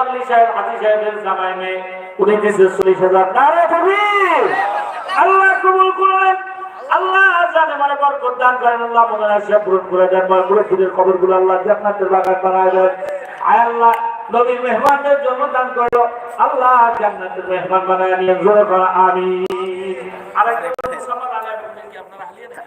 আলী সাহেব হাজি সাহেবের জামাই মেয়ে, উনি দিয়েছে চল্লিশ হাজার। নারে আল্লাহ কবুল করলেন আল্লাহ জানে মানে বরকত দান করেন, আল্লাহ মনে আশা পূরণ করে দেন। মুরব্বীদের কবরগুলো আল্লাহ জান্নাতের বাগান বানায় দেন। আয় আল্লাহ, নবীর মেহমানদের জন্য দান করো। আল্লাহ জান্নাতের মেহমান বানায় নিয়ে জোরে করা আমি আরেকটা আপনারা হালিয়ে দেন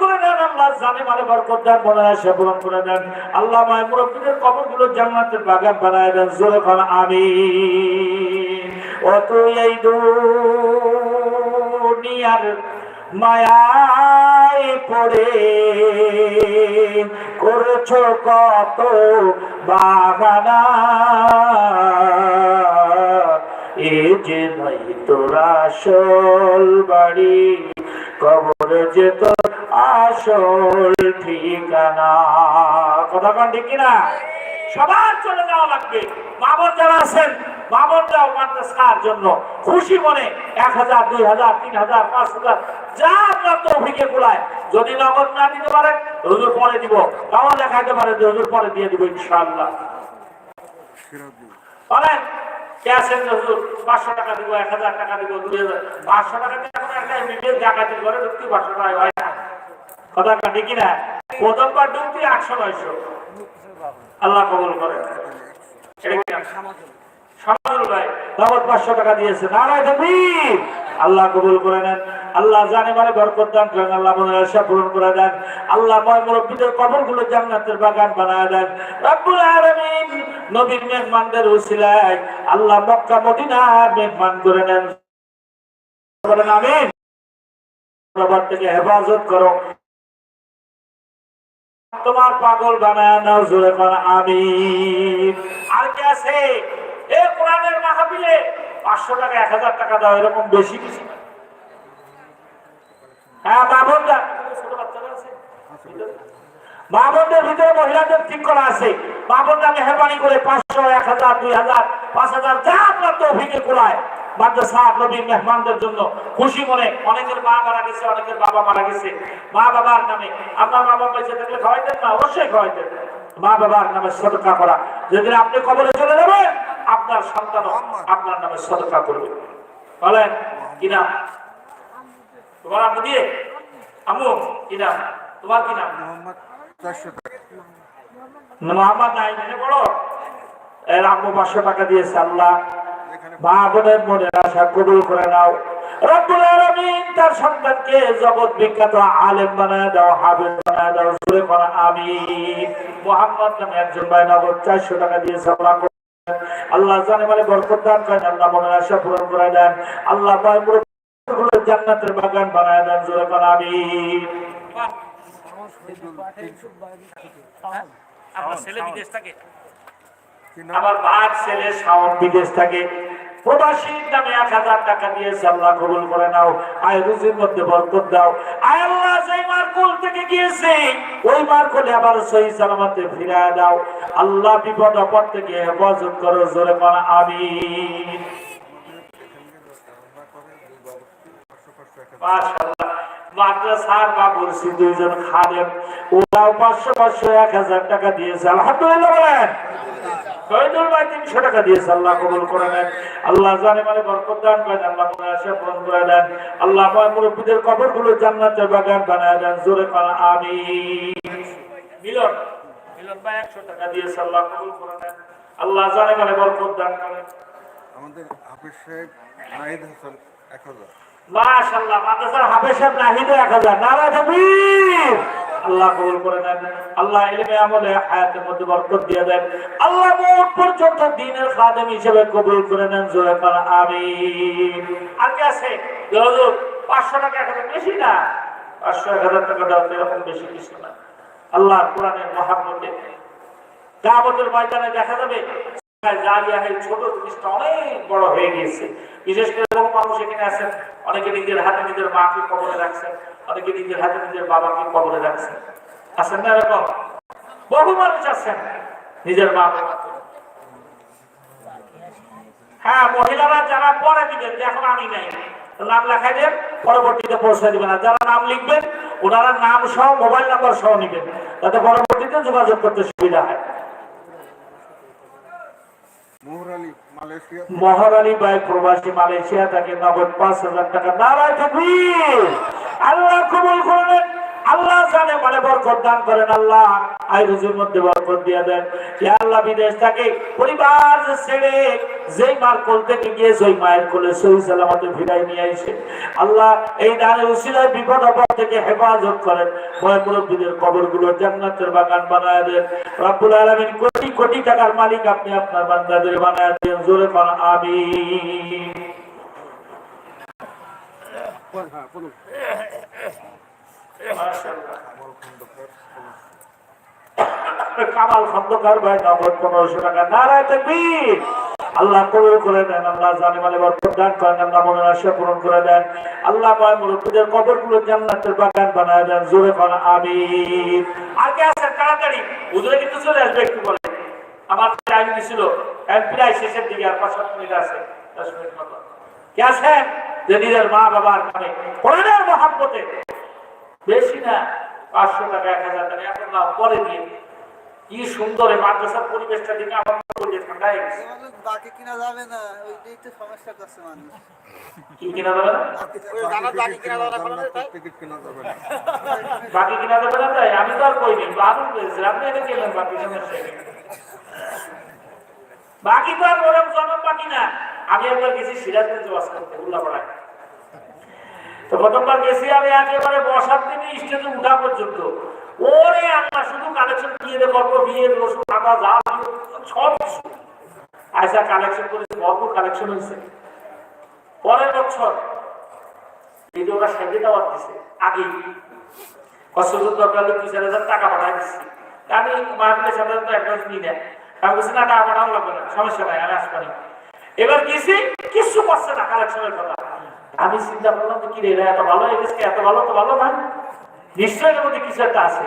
করে আল্লাহ জানে মানে বরকত দেন পূরণ করে দেন আল্লাহ মায়ের মুরব্বীদের জান্নাতের বাগান বানায় দেন, জোরে খান আমি তুই এই দুনিয়ার মায়ায় পড়ে, করেছ কত বাগানা এ যে নাই তোর আসল বাড়ি, কবর যে তোর আসল ঠিকানা। কথা কন ঠিক কিনা? সবার চলে যাওয়া লাগবে। বাবর যারা আছেন, বাবর যাও মাদ্রাসার জন্য। খুশি মনে এক হাজার, দুই হাজার, তিন হাজার, পাঁচ হাজার যা আপনার তৌফিকে কুলায়। যদি নগদ না দিতে পারেন হুজুর পরে দিব। তাও দেখাইতে পারেন যে হুজুর পরে দিয়ে দিব ইনশাআল্লাহ। বলেন, কে হুজুর? পাঁচশো টাকা দিব, এক হাজার টাকা দিব, দুই হাজার। পাঁচশো টাকা দিয়ে এখন একটা মিলিয়ে ডাকাতি করে ঢুকতে পাঁচশো টাকা হয় কথা কাটি কিনা? নয়শো। আল্লাহ কবুল করে। আল্লাহ কবুল করে নেন। আল্লাহ জানে মানে বরকত দান করেন। আল্লাহ মনে আশা পূরণ করে দেন। আল্লাহ ময় মুরব্বীদের কবরগুলো জান্নাতের বাগান বানায় দেন। নবীর মেহমানদের উসিলায় আল্লাহ মক্কা মদিনা মেহমান করে নেন। আমিন। থেকে হেফাজত করো। তোমার পাগল বানায় আমিন। আর আছে? কোরআনের মাহফিলে পাঁচশো টাকা, এক হাজার টাকা দাও, এরকম বেশি কিছু। হ্যাঁ বাবনরা ছোট বাচ্চারা আছে? ভিতরে মহিলাদের ঠিক করা আছে। বাবনরা মেহরবানি করে পাঁচশো, এক হাজার, দুই হাজার, পাঁচ হাজার, যা আপনার তৌফিকে কোলায় মাদ্রাসা নবীর মেহমানদের জন্য খুশি মনে অনেকের মা মারা গেছে অনেকের বাবা মারা গেছে। মা বাবার নামে আপনার মা বাবা বেঁচে থাকলে খাওয়াইতেন না অবশ্যই খাওয়াইতেন। মা বাবার নামে সদকা করা। যেদিন আপনি কবরে চলে যাবেন আপনার সন্তান আপনার নামে সদকা করবে। বলেন কিনা তোমার আম্মু দিয়ে? আম্মু কি নাম? তোমার কি নাম? মোহাম্মদ নাই মনে পড়ো। এর আম্মু পাঁচশো টাকা দিয়েছে আল্লাহ। মা বোনের মনের আশা কবুল করে নাও। রব্বুল আলামিন তার সন্তানকে জগৎ বিখ্যাত আলেম বানায় দাও হাবিব বানায় দাও সুরে করা আমিন। মোহাম্মদ নামে একজন ভাই নগদ চারশো টাকা দিয়েছে আল্লাহ আল্লাহ জানে মানে বরকত দান করেন আল্লাহ মনের আশা পূরণ করে দেন। আল্লাহ জান্নাতের বাগান বানায় দেন সুরে করা আমিন। আপনার ছেলে বিদেশ থাকে। আমার বাপ ছেলে শাওন বিদেশ থাকে। প্রবাসীর নামে এক হাজার টাকা কবুল করে নাও। আয় রুজির মধ্যে বরকত দাও। আয় আল্লাহ থেকে গিয়েছে, ওই আবার দাও। আল্লাহ বিপদ থেকে হেফাজত করো, জোরে আমি দুইজন খাদেম, ওরাও পাঁচশো পাঁচশো এক হাজার টাকা দিয়েছে। আলহামদুলিল্লাহ বলেন। শহীদুল ভাই তিনশো টাকা দিয়েছে আল্লাহ কবুল করে নেন। আল্লাহ জানে মানে বরকত দান করেন আল্লাহ মনে আশা পূরণ করে দেন। আল্লাহ মুরব্বীদের কবরগুলো জান্নাতের বাগান বানায় দেন জোরে পানা আমি মিলন মিলন ভাই একশো টাকা দিয়েছে আল্লাহ কবুল করে নেন। আল্লাহ জানে মানে বরকত দান করেন। আমাদের হাফিজ সাহেব নাহিদ হাসান এক হাজার। মাশাআল্লাহ মাদ্রাসার হাফেজ সাহেব নাহিদে 1000 নারায়ে তাকবীর আল্লাহ কবুল করে নেন। আল্লাহ ইলমে আমলে হায়াতের মধ্যে বরকত দিয়ে দেন। আল্লাহ মোট পর্যন্ত দ্বীনের খাদেম হিসেবে কবুল করে নেন, জোরে করা আমিন। আর কি আছে? 500 টাকা এখন বেশি না? 500 1000 টাকা দাও এরকম বেশি কিছু না। আল্লাহ কোরআনের মহাব্বতে কিয়ামতের ময়দানে দেখা যাবে মানুষ এখানে আছেন, অনেকে নিজের হাতে নিজের রাখছেন, অনেকে নিজের হাতে নিজের নিজের হ্যাঁ মহিলারা যারা পরে এখন আমি নাই। নাম পরবর্তীতে পৌঁছে দিবেন। আর যারা নাম লিখবেন, ওনারা নাম সহ, মোবাইল নাম্বার সহ নিবেন, যাতে পরবর্তীতে যোগাযোগ করতে সুবিধা হয়। মোহর আলী ভাই প্রবাসী মালয়েশিয়া তাকে নগদ পাঁচ হাজার টাকা। নারায় আল্লাহ কবুল করবেন। আল্লাহ জানে মানে বরকত দান করেন আল্লাহ। আয়ুজের মধ্যে বরকত দিয়ে দেন। ইয়া আল্লাহ, বিদেশ থেকে পরিবার ছেড়ে, যেই মার কোল থেকে গিয়ে ওই মায়ের কোলে সহি সালামতে ফিরাই নিয়ে আইছে আল্লাহ, এই দানের উসিলায় বিপদ আপদ থেকে হেফাজত করেন। ভয় মুরব্বীদের কবরগুলো জান্নাতের বাগান বানায় দেন। রব্বুল আলামিন, কোটি কোটি টাকার মালিক আপনি আপনার বান্দাদের বানায় দেন। জোরে কোন আমিন। হ্যাঁ কামাল খন্দকার ভাই নগদ পনেরোশো টাকা। নারায় আল্লাহ কবুল করে দেন, আল্লাহ বরকত দান করেন, আল্লাহ মনের আশা পূরণ করে দেন। আল্লাহ মুরব্বীদের জান্নাতের বাগান বানায় দেন, জোরে আমিন। আর কে তাড়াতাড়ি। হুজুরে কিন্তু চলে আসবে একটু পরে। আমার টাইম দিছিল। প্রায় শেষের দিকে আর পাঁচ মিনিট আছে, দশ মিনিট মতো। কে যে নিজের মা বাবার নামে মহাব্বতে। বেশি না পাঁচশো টাকা এক হাজার টাকা এখন না পরে দিয়ে কি সুন্দর মাদ্রাসার পরিবেশটা দেখে আমার ঠান্ডা হয়ে গেছে। বাকি কিনা যাবে না ওইটাই তো সমস্যা করছে মানুষ। কি কিনা যাবে না? টিকিট কেনা যাবে না বাকি কিনা যাবে না। তাই? আমি তো আর কইনি আপনি এটা বাকি সমস্যা বাকি তো আর ওরকম জনম বাকি না। আমি একবার গেছি সিরাজগঞ্জ করতে উল্লাপাড়ায়। তো প্রথমবার গেছি আমি একেবারে বসার দিনে স্টেজে উঠা পর্যন্ত। ওরে আল্লাহ, শুধু কালেকশন বিয়ে করব বিয়ে রসুন আদা যা সব কিছু। আয়সা কালেকশন করেছে, ভরপুর কালেকশন হয়েছে। পরের বছর এই যে ওরা সেজে দেওয়ার দিছে, আগেই। কষ্টজোর দরকার দুই চার হাজার টাকা পাঠাই দিচ্ছি আমি মাহফিলের সাধারণত অ্যাডভান্স নিই না। আমি বলছি, না টাকা পাঠাও লাগবে না, সমস্যা নাই, আমি আসব এবার গেছি, কিছু করছে না কালেকশনের কথা। আমি চিন্তা করলাম কি রে এত ভালো এদেশকে এত ভালো তো ভালো না? নিশ্চয় মধ্যে কিছু একটা আছে।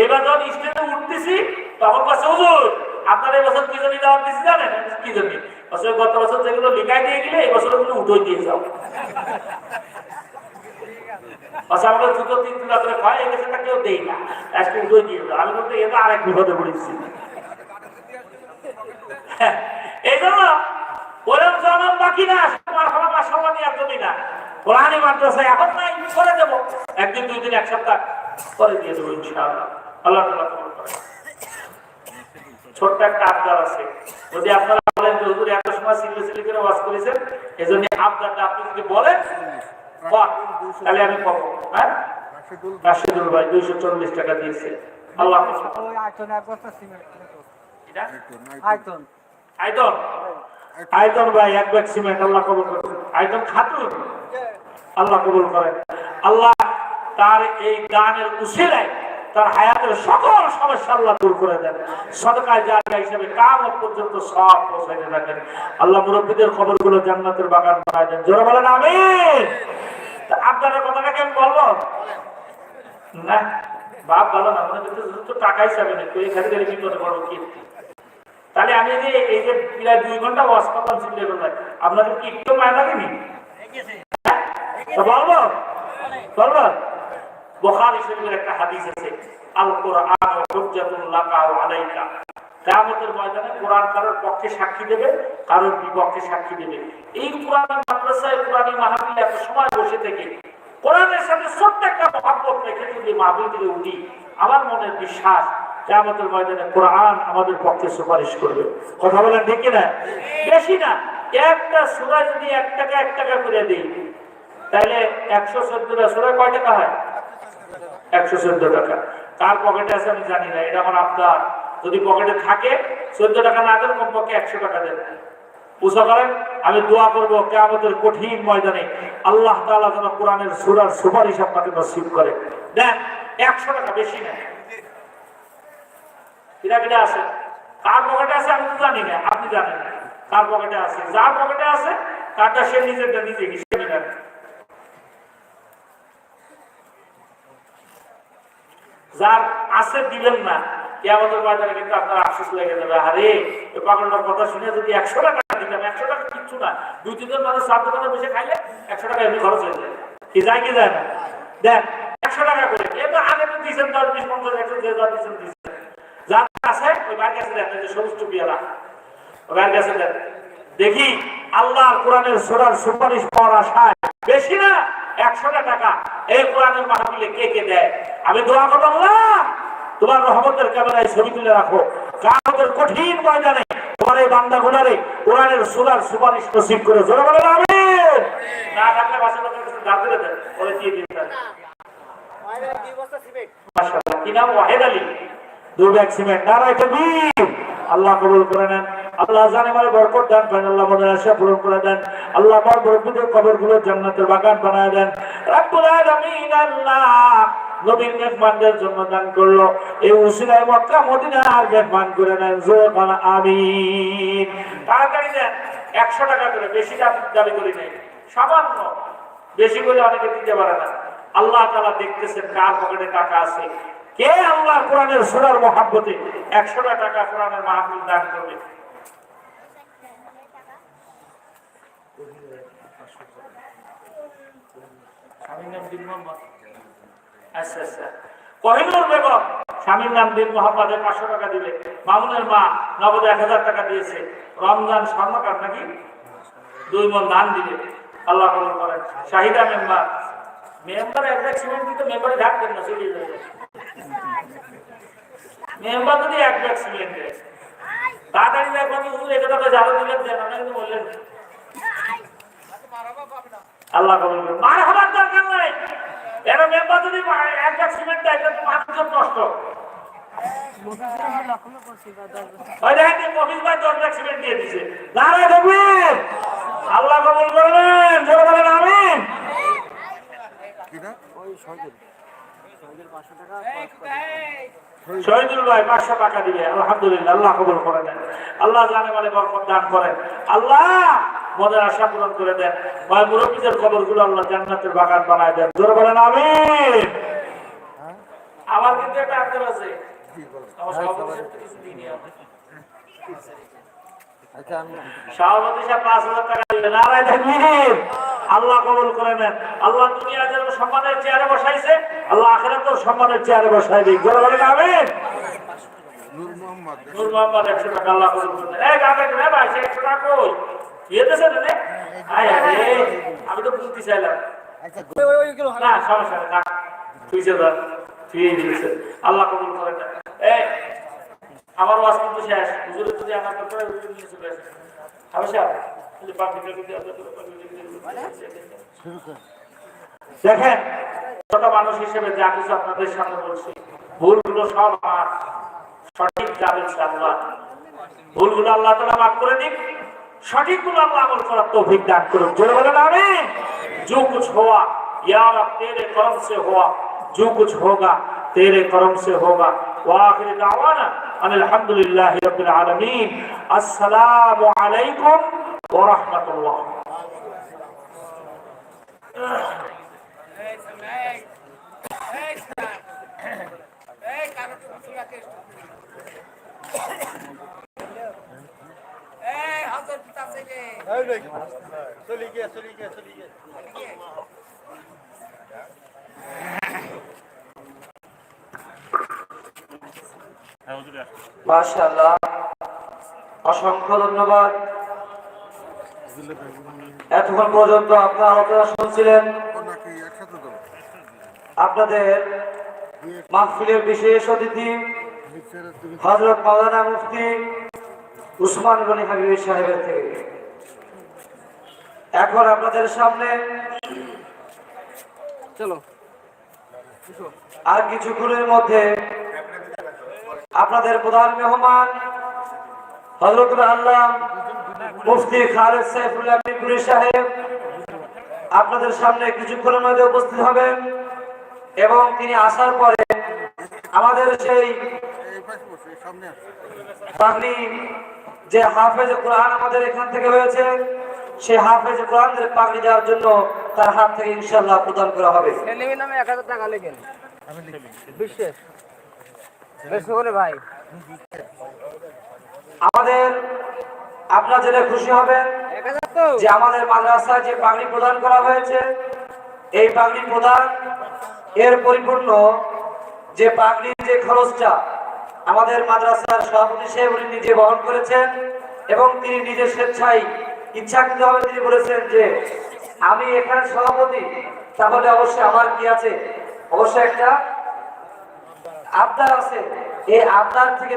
এবার যখন স্টেজে উঠতেছি তখন কাছে হুজুর আপনার এই বছর কি জন্য দেওয়ার দিচ্ছি জানেন? কি জন্য বছর গত বছর যেগুলো লিখাই দিয়ে গেলে এই বছর ওগুলো উঠোই দিয়ে যাও। আচ্ছা আমরা দুটো তিন দিন রাত্রে খাই এই গেছে কেউ দেই না। আজকে উঠোই দিয়ে যাও। আমি বলতে এটা আরেক বিপদে পড়েছি। হ্যাঁ, এই জন্য ওরম জনম বাকি না আমার হলো বা সমানি একদমই না। কোরআনি মাদ্রাসা এখন নাই করে দেবো। একদিন দুই দিন এক সপ্তাহ করে দিয়ে দেবো ইনশাআল্লাহ। আল্লাহ তাআলা কবুল করে ছোট্ট একটা আবদার আছে। যদি আপনারা বলেন যে হুজুর এত সময় সিলে সিলে করে ওয়াজ করেছেন এজন্য আবদারটা আপনি যদি বলেন তাহলে আমি পাবো। হ্যাঁ? রাশিদুল ভাই দুইশো চল্লিশ টাকা দিয়েছে। আল্লাহ আয়তন? আয়তন। আয়তন ভাই, এক ব্যাগ সিমেন্ট, আল্লাহ কবুল করে। আয়তন খাতুন। আল্লাহ কবুল করেন আল্লাহ তার এই গানের উসিলায় তার হায়াতের সকল সমস্যা আল্লাহ দূর করে দেন। সদকায় জায়গা হিসেবে কামত পর্যন্ত সব পৌঁছাইতে থাকেন। আল্লাহ মুরব্বীদের খবরগুলো জান্নাতের বাগান বানায় দেন। জোরে বলেন, আমিন। তা আপনার কথাটা কেমন বলব না, বাপ ভালো না, মনে করতে টাকাই চাবে না তুই এখানে গেলে বিপদে পড়ব কি তাহলে আমি যে এই যে প্রায় দুই ঘণ্টা ওয়াশ করলাম চিন্তা আপনাদের কি একটু মায় লাগেনি বলব বলব বোখারি শরীফের একটা হাদিস আছে আল কোরআন আলাইকা। কিয়ামতের ময়দানে কোরআন কারোর পক্ষে সাক্ষী দেবে, কারোর বিপক্ষে সাক্ষী দেবে। এই কোরআন মাদ্রাসায়, কোরআনী মাহফিল এত সময় বসে থেকে কোরআনের সাথে ছোট্ট একটা মহাব্বত রেখে যদি মাহফিল থেকে উঠি। আমার মনের বিশ্বাস কিয়ামতের ময়দানে কোরআন আমাদের পক্ষে সুপারিশ করবে। কথা বলেন ঠিক না বেশি না, একটা সুরা যদি এক টাকা এক টাকা করে দিই, তাহলে একশো চোদ্দটা সুরা কয় টাকা হয়? একশো চোদ্দ টাকা। কার পকেটে আছে আমি জানি না, এটা আমার আপনার যদি পকেটে থাকে, চোদ্দ টাকা না দেন, কমপক্ষে একশো টাকা দেন। বুঝতে পারেন আমি দোয়া করব কেয়ামতের কঠিন ময়দানে আল্লাহ তাআলা যেন কোরআনের সুরার সুপারিশ আপনাকে নসিব করে। দেন, একশো টাকা, বেশি নেন কিনা কিনা আছে। কার পকেটে আছে আমি তো জানি না, আপনি জানেন কার পকেটে আছে? যার পকেটে আছে, কারটা সে নিজেরটা নিজে হিসেবে যার আছে না আমাদের বাজারে কিন্তু আপনার আফসোস লেগে যাবে। আরে ওই পাগলটার কথা শুনে যদি একশো টাকা দিতাম, একশো টাকা কিচ্ছু না। দুই, তিনজন মানুষ চার দোকানে বসে খাইলে একশো টাকা এমনি খরচ হয়ে যায়। কি যায় কি যায় না? দেন একশো টাকা করে। এ তো আগে তো দিয়েছেন দশ, বিশ, পঞ্চাশ, একশো, যে দিয়েছেন। যার আছে ওই বাইর কাছে দেন যে সবুজ টুপিয়ালা ওই বাইর কাছে দেন। দেখি আল্লাহর কোরআনের সোরার সুপারিশ পাওয়ার আশায় বেশি না একশোটা টাকা। এই কোরআনের মাহফিলে কে কে দেয়? আমি দোয়া করব আল্লাহ। তোমার রহমতের ক্যামেরায় ছবি তুলে রাখো। কামতের কঠিন ময়দানে তোমার এই বান্দা গুলারে কোরআনের সুরার সুপারিশ নসিব করে। জোরে বলে আমিন। না থাকলে বাসা লোকের কাছে দাঁড় করে দেন। বলে দিয়ে দিন। কি নাম? ওয়াহেদ আলী। দুর্গাক সিমেন্ট নারায় তাকবীর আল্লাহ কবুল করে নেন। আল্লাহ জানে মানে বরকত দান করেন। আল্লাহ আশা পূরণ করে দেন। আল্লাহ কবরগুলো জান্নাতের বাগান বানায় দেন। রাব্বুল আলামিন আল্লাহ নবীর জন্য দান করল। এই মক্কা, মদিনার করে নেন। জোর তাড়াতাড়ি দেন একশো টাকা করে, বেশি দাবি দাবি করি নেই। সামান্য। বেশি করে অনেকে দিতে পারে না। আল্লাহ তালা দেখতেছেন কার পকেটে টাকা আছে। কে আল্লাহ কোরআনের সোনার মহাব্বতে টাকা কোরআনের মাহফিল দান করবে? স্বামীর নাম দিন আচ্ছা আচ্ছা। দিন পাঁচশো টাকা দিবে মামুনের মা নগদ এক হাজার টাকা দিয়েছে। রমজান স্বর্ণকার নাকি? দুই মন ধান দিবে আল্লাহ করেন। শাহিদা মেম্বার। মেম্বার এক সিমেন্ট দিতে মেম্বারে ঢাকতেন না, চলিয়ে যাবে। মেম্বার যদি এক ব্যাগ সিমেন্ট দেয়। তাড়াতাড়ি দেখবেন হুজুর, এটা তো দিলেন দেন বললেন আল্লাহ কবুল করুন। মার হবার দরকার নাই। এরা মেম্বার যদি এক ব্যাগ সিমেন্ট দেয় এটা তো মানুষের নষ্ট। আল্লাহ কবুল করবেন জোরে বলেন, আমিন। শহীদুল ভাই পাঁচশো টাকা দিবে আলহামদুলিল্লাহ আল্লাহ কবুল করে দেন আল্লাহ জানে মানে বরকত দান করেন। আল্লাহ মনের আশা পূরণ করে দেন। ভাই মুরব্বীদের খবরগুলো আল্লাহ জান্নাতের বাগান বানায় দেন। জোরে বলেন আমিন। আমার কিন্তু একটা আগ্রহ আছে। কি বলেন। আমার সভাপতি সাহেব। আচ্ছা আমি সভাপতি সাহেব পাঁচ হাজার টাকা দিলেন। নারায় থাকবীর আল্লাহ কবুল করে নেন। আল্লাহ দুনিয়া যেন সম্মানের চেয়ারে বসাইছে আল্লাহ আখেরাতেও সম্মানের চেয়ারে বসাই দিক। জোরে বলেন আমিন। নূর মোহাম্মদ। নূর মোহাম্মদ একশো টাকা আল্লাহ কবুল করে এই গাবে রে ভাই সে একশো টাকা কই? দিয়ে রে আয় আরে আমি তো বুঝতে চাইলাম। না সমস্যা না তুই যে তুই দিয়েছে আল্লাহ কবুল করে নেন। এই আমার ওয়াজ কিন্তু শেষ। হুজুরে যদি আমার নিয়ে চলে আসে। যদি পাবলিকের যদি আপনার শুরু কর দেখেন ছোট মানুষ হিসেবে যা কিছু আপনাদের সামনে বলছি ভুলগুলো সব আমার সঠিক যাবে ইনশাআল্লাহ ভুলগুলো আল্লাহ তাআলা মাফ করে দিক সঠিকগুলো আল্লাহ আমল করার তৌফিক দান করুন জোরে বলেন আমিন जो कुछ हुआ या रब तेरे करम से हुआ जो कुछ होगा तेरे करम से होगा वाखिर दावाना अन अल्हम्दुलिल्लाहि रब्बिल आलमीन अस्सलामु अलैकुम ورحمة الله Söyle gel, söyle gel, söyle gel. মাশাআল্লাহ অসংখ্য ধন্যবাদ এতক্ষণ পর্যন্ত আপনারা আলোচনা শুনছিলেন। আপনাদের মাহফিলের বিশেষ অতিথি হজরত মাওলানা মুফতি উসমান গনি হাবিব সাহেবের থেকে। এখন আপনাদের সামনে চলো। আর কিছুক্ষণের মধ্যে আপনাদের প্রধান মেহমান হজরত আল্লাহ মুফতি খালেদ সাইফুল্লাহ মিরপুরি সাহেব আপনাদের সামনে কিছুক্ষণের মধ্যে উপস্থিত হবেন এবং তিনি আসার পরে আমাদের সেই যে হাফেজ কোরআন আমাদের এখান থেকে হয়েছে সেই হাফেজ কোরআনদের পাগড়ি দেওয়ার জন্য তার হাত থেকে ইনশাল্লাহ প্রদান করা হবে। নামে এক হাজার টাকা লেখেন। বিশ্বাস? ভাই। আমাদের আপনারা জেনে খুশি হবেন যে আমাদের মাদ্রাসায় যে পাগড়ি প্রদান করা হয়েছে, এই পাগড়ি প্রদান এর পরিপূর্ণ যে পাগড়ির যে খরচটা আমাদের মাদ্রাসার সভাপতি সাহেব উনি নিজে বহন করেছেন এবং তিনি নিজের স্বেচ্ছায় ইচ্ছাকৃতভাবে তিনি বলেছেন যে আমি এখানে সভাপতি, তাহলে অবশ্যই আমার কি আছে? অবশ্যই একটা আবদার আছে। এই আবদার থেকে